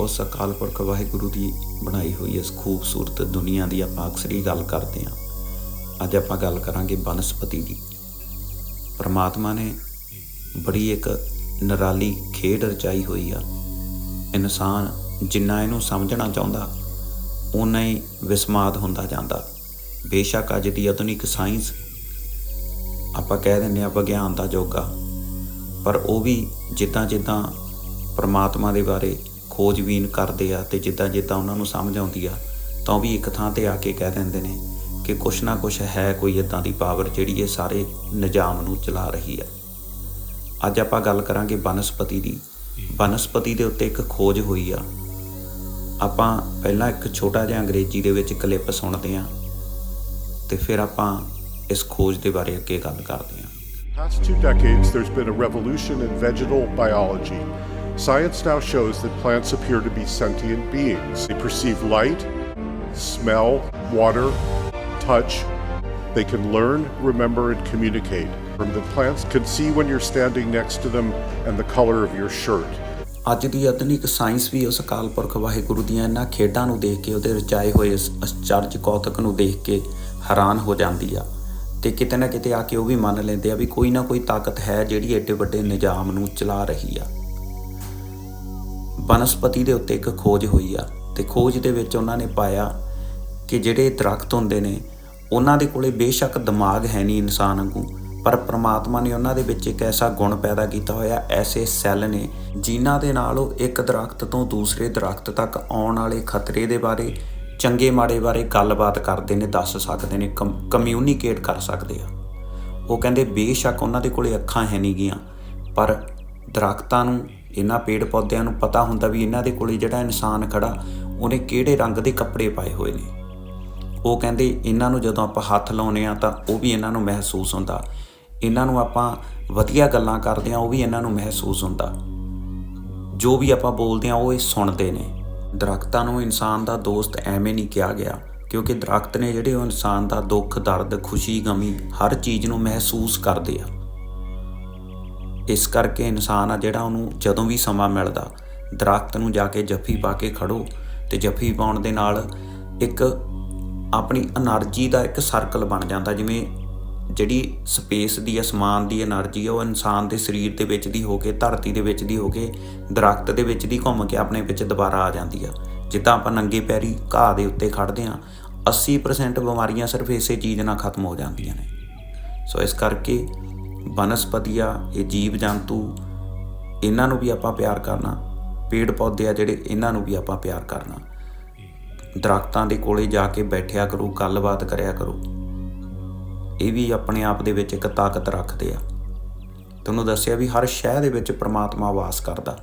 ਉਸ ਅਕਾਲ ਪੁਰਖ ਵਾਹਿਗੁਰੂ ਦੀ ਬਣਾਈ ਹੋਈ ਇਸ ਖੂਬਸੂਰਤ ਦੁਨੀਆ ਦੀ ਆਪਾਂ ਅਕਸਰ ਹੀ ਗੱਲ ਕਰਦੇ ਹਾਂ। ਅੱਜ ਆਪਾਂ ਗੱਲ ਕਰਾਂਗੇ ਬਨਸਪਤੀ ਦੀ। ਪਰਮਾਤਮਾ ਨੇ ਬੜੀ ਇੱਕ ਨਿਰਾਲੀ ਖੇਡ ਰਚਾਈ ਹੋਈ ਆ। ਇਨਸਾਨ ਜਿੰਨਾ ਇਹਨੂੰ ਸਮਝਣਾ ਚਾਹੁੰਦਾ ਉਨਾ ਹੀ ਵਿਸਮਾਦ ਹੁੰਦਾ ਜਾਂਦਾ। ਬੇਸ਼ੱਕ ਅੱਜ ਦੀ ਆਧੁਨਿਕ ਸਾਇੰਸ ਆਪਾਂ ਕਹਿ ਦਿੰਦੇ ਆ ਵਿਗਿਆਨ ਦਾ ਯੁੱਗ ਪਰ ਉਹ ਵੀ ਜਿੱਦਾਂ ਜਿੱਦਾਂ ਪਰਮਾਤਮਾ ਦੇ ਬਾਰੇ ਖੋਜਬੀਨ ਕਰਦੇ ਆ ਤੇ ਜਿੱਦਾਂ ਜਿੱਦਾਂ ਉਹਨਾਂ ਨੂੰ ਸਮਝ ਆਉਂਦੀ ਆ ਤਾਂ ਉਹ ਵੀ ਇੱਕ ਥਾਂ ਤੇ ਆ ਕੇ ਕਹਿ ਦਿੰਦੇ ਨੇ ਕਿ ਕੁਛ ਨਾ ਕੁਛ ਹੈ ਕੋਈ ਇਦਾਂ ਦੀ ਪਾਵਰ ਜਿਹੜੀ ਇਹ ਸਾਰੇ ਨਿਜ਼ਾਮ ਨੂੰ ਚਲਾ ਰਹੀ ਆ। ਅੱਜ ਆਪਾਂ ਗੱਲ ਕਰਾਂਗੇ ਬਨਸਪਤੀ ਦੀ। ਬਨਸਪਤੀ ਦੇ ਉੱਤੇ ਇੱਕ ਖੋਜ ਹੋਈ ਆ। ਆਪਾਂ ਪਹਿਲਾਂ ਇੱਕ ਛੋਟਾ ਜਿਹਾ ਅੰਗਰੇਜ਼ੀ ਦੇ ਵਿੱਚ ਕਲਿੱਪ ਸੁਣਦੇ ਆ ਤੇ ਫਿਰ ਆਪਾਂ ਇਸ ਖੋਜ ਦੇ ਬਾਰੇ ਅੱਗੇ ਗੱਲ ਕਰਦੇ ਆ। Past two decades, there's been a revolution in vegetal biology. Science now shows that plants appear to be sentient beings. They perceive light, smell, water, touch. They can learn, remember, and communicate. From the plants can see when you're standing next to them and the color of your shirt. ਅੱਜ ਦੀ ਆਧੁਨਿਕ science ਵੀ ਉਸ ਅਕਾਲ ਪੁਰਖ ਵਾਹਿਗੁਰੂ ਦੀਆਂ ਇਹਨਾਂ ਖੇਡਾਂ ਨੂੰ ਦੇਖ ਕੇ ਉਹਦੇ ਰਚਾਏ ਹੋਏ ਇਸ ਅਚਰਜ ਕੌਤਕ ਨੂੰ ਦੇਖ ਕੇ ਹੈਰਾਨ ਹੋ ਜਾਂਦੀ ਆ ਤੇ ਕਿਤੇ ਨਾ ਕਿਤੇ ਆ ਕੇ ਉਹ ਵੀ ਮੰਨ ਲੈਂਦੇ ਆ ਵੀ ਕੋਈ ਨਾ ਕੋਈ ਤਾਕਤ ਹੈ ਜਿਹੜੀ ਏਡੇ ਵੱਡੇ ਨਿਜ਼ਾਮ ਨੂੰ ਚਲਾ ਰਹੀ ਆ ਬਨਸਪਤੀ ਦੇ ਉੱਤੇ ਇੱਕ ਖੋਜ ਹੋਈ ਆ ਤੇ ਖੋਜ ਦੇ ਵਿੱਚ ਉਹਨਾਂ ਨੇ ਪਾਇਆ ਕਿ ਜਿਹੜੇ ਦਰਖਤ ਹੁੰਦੇ ਨੇ, ਉਹਨਾਂ ਦੇ ਕੋਲੇ ਬੇਸ਼ੱਕ ਦਿਮਾਗ ਹੈ ਨਹੀਂ ਇਨਸਾਨ ਵਾਂਗੂ, ਪਰ ਪ੍ਰਮਾਤਮਾ ਨੇ ਉਹਨਾਂ ਦੇ ਵਿੱਚ ਇੱਕ ਐਸਾ ਗੁਣ ਪੈਦਾ ਕੀਤਾ ਹੋਇਆ, ਐਸੇ ਸੈੱਲ ਨੇ ਜਿਨ੍ਹਾਂ ਦੇ ਨਾਲ ਉਹ ਇੱਕ ਦਰਖਤ ਤੋਂ ਦੂਸਰੇ ਦਰਖਤ ਤੱਕ ਆਉਣ ਵਾਲੇ ਖਤਰੇ ਦੇ ਬਾਰੇ, ਚੰਗੇ ਮਾੜੇ ਬਾਰੇ ਗੱਲਬਾਤ ਕਰਦੇ ਨੇ, ਦੱਸ ਸਕਦੇ ਨੇ ਕਮਿਊਨੀਕੇਟ ਕਰ ਸਕਦੇ ਆ। ਉਹ ਕਹਿੰਦੇ ਬੇਸ਼ੱਕ ਉਹਨਾਂ ਦੇ ਕੋਲੇ ਅੱਖਾਂ ਹੈ ਨਹੀਂ ਗੀਆਂ ਪਰ ਦਰਖਤਾਂ ਨੂੰ ਇਹਨਾਂ ਪੇੜ ਪੌਦਿਆਂ ਨੂੰ ਪਤਾ ਹੁੰਦਾ ਵੀ ਇਹਨਾਂ ਦੇ ਕੋਲੇ ਜਿਹੜਾ ਇਨਸਾਨ ਖੜਾ, ਉਹਨੇ ਕਿਹੜੇ ਰੰਗ ਦੇ ਕੱਪੜੇ ਪਾਏ ਹੋਏ ਨੇ। ਉਹ ਕਹਿੰਦੇ ਇਹਨਾਂ ਨੂੰ ਜਦੋਂ ਆਪਾਂ ਹੱਥ ਲਾਉਨੇ ਆ ਤਾਂ ਉਹ ਵੀ ਇਹਨਾਂ ਨੂੰ ਮਹਿਸੂਸ ਹੁੰਦਾ। ਇਹਨਾਂ ਨੂੰ ਆਪਾਂ ਵਧੀਆ ਗੱਲਾਂ ਕਰਦੇ ਆ ਉਹ ਵੀ ਇਹਨਾਂ ਨੂੰ ਮਹਿਸੂਸ ਹੁੰਦਾ। ਜੋ ਵੀ ਆਪਾਂ ਬੋਲਦੇ ਆ ਉਹ ਇਹ ਸੁਣਦੇ ਨੇ। ਦਰਖਤਾਂ ਨੂੰ ਇਨਸਾਨ ਦਾ ਦੋਸਤ ਐਵੇਂ ਨਹੀਂ ਕਿਹਾ ਗਿਆ, ਕਿਉਂਕਿ ਦਰਖਤ ਨੇ ਜਿਹੜੇ ਉਹ ਇਨਸਾਨ ਦਾ ਦੁੱਖ, ਦਰਦ, ਖੁਸ਼ੀ, ਗਮੀ ਹਰ ਚੀਜ਼ ਨੂੰ ਮਹਿਸੂਸ ਕਰਦੇ ਆ। ਇਸ ਕਰਕੇ ਇਨਸਾਨ ਆ ਜਿਹੜਾ ਉਹਨੂੰ ਜਦੋਂ ਵੀ ਸਮਾਂ ਮਿਲਦਾ, ਦਰਖਤ ਨੂੰ ਜਾ ਕੇ ਜੱਫੀ ਪਾ ਕੇ ਖੜੋ ਤੇ ਜੱਫੀ ਪਾਉਣ ਦੇ ਨਾਲ ਇੱਕ ਆਪਣੀ એનર્ਜੀ ਦਾ ਇੱਕ ਸਰਕਲ ਬਣ ਜਾਂਦਾ, ਜਿਵੇਂ ਜਿਹੜੀ ਸਪੇਸ ਦੀ ਅਸਮਾਨ ਦੀ એનર્ਜੀ ਹੈ ਉਹ ਇਨਸਾਨ ਦੇ ਸਰੀਰ ਦੇ ਵਿੱਚ ਦੀ ਹੋ ਕੇ, ਧਰਤੀ ਦੇ ਵਿੱਚ ਦੀ ਹੋ ਕੇ, ਦਰਖਤ ਦੇ ਵਿੱਚ ਦੀ ਘੁੰਮ ਕੇ ਆਪਣੇ ਵਿੱਚ ਦੁਬਾਰਾ ਆ ਜਾਂਦੀ ਆ। ਜਿੱਦਾਂ ਆਪਾਂ ਨੰਗੇ ਪੈਰੀ ਘਾਹ ਦੇ ਉੱਤੇ ਖੜਦੇ ਆ 80% ਬਿਮਾਰੀਆਂ ਸਿਰਫ ਇਸੇ ਚੀਜ਼ ਨਾਲ ਖਤਮ ਹੋ ਜਾਂਦੀਆਂ ਨੇ। ਸੋ ਇਸ ਕਰਕੇ ਬਨਸਪਤੀ ਆ ਇਹ ਜੀਵ ਜੰਤੂ, ਇਹਨਾਂ ਨੂੰ ਵੀ ਆਪਾਂ ਪਿਆਰ ਕਰਨਾ, ਪੇੜ ਪੌਦੇ ਆ ਜਿਹੜੇ ਇਹਨਾਂ ਨੂੰ ਵੀ ਆਪਾਂ ਪਿਆਰ ਕਰਨਾ। ਦਰਖਤਾਂ ਦੇ ਕੋਲੇ ਜਾ ਕੇ ਬੈਠਿਆ ਕਰੋ, ਗੱਲਬਾਤ ਕਰਿਆ ਕਰੋ। ਇਹ ਵੀ ਆਪਣੇ ਆਪ ਦੇ ਵਿੱਚ ਇੱਕ ਤਾਕਤ ਰੱਖਦੇ ਆ। ਤੁਹਾਨੂੰ ਦੱਸਿਆ ਵੀ ਹਰ ਸ਼ਹਿਰ ਦੇ ਵਿੱਚ ਪ੍ਰਮਾਤਮਾ ਵਾਸ ਕਰਦਾ।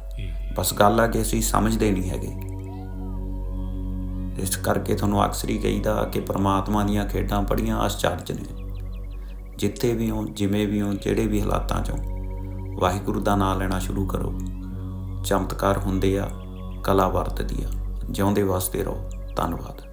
ਬਸ ਗੱਲ ਆ ਕਿ ਅਸੀਂ ਸਮਝਦੇ ਨਹੀਂ ਹੈਗੇ। ਇਸ ਕਰਕੇ ਤੁਹਾਨੂੰ ਅਕਸਰ ਹੀ ਕਹੀਦਾ ਕਿ ਪ੍ਰਮਾਤਮਾ ਦੀਆਂ ਖੇਡਾਂ ਬੜੀਆਂ ਆਸ਼ਚਰਜ ਨੇ। ਜਿੱਥੇ ਵੀ ਹੋ, ਜਿਵੇਂ ਵੀ ਹੋ, ਜਿਹੜੇ ਵੀ ਹਾਲਾਤਾਂ 'ਚੋਂ ਵਾਹਿਗੁਰੂ ਦਾ ਨਾਮ ਲੈਣਾ ਸ਼ੁਰੂ ਕਰੋ। ਚਮਤਕਾਰ ਹੁੰਦੇ ਆ, ਕਲਾ ਵਰਤਦੀ ਆ। ਜਿਉਂਦੇ ਵਾਸਤੇ ਰਹੋ। ਧੰਨਵਾਦ।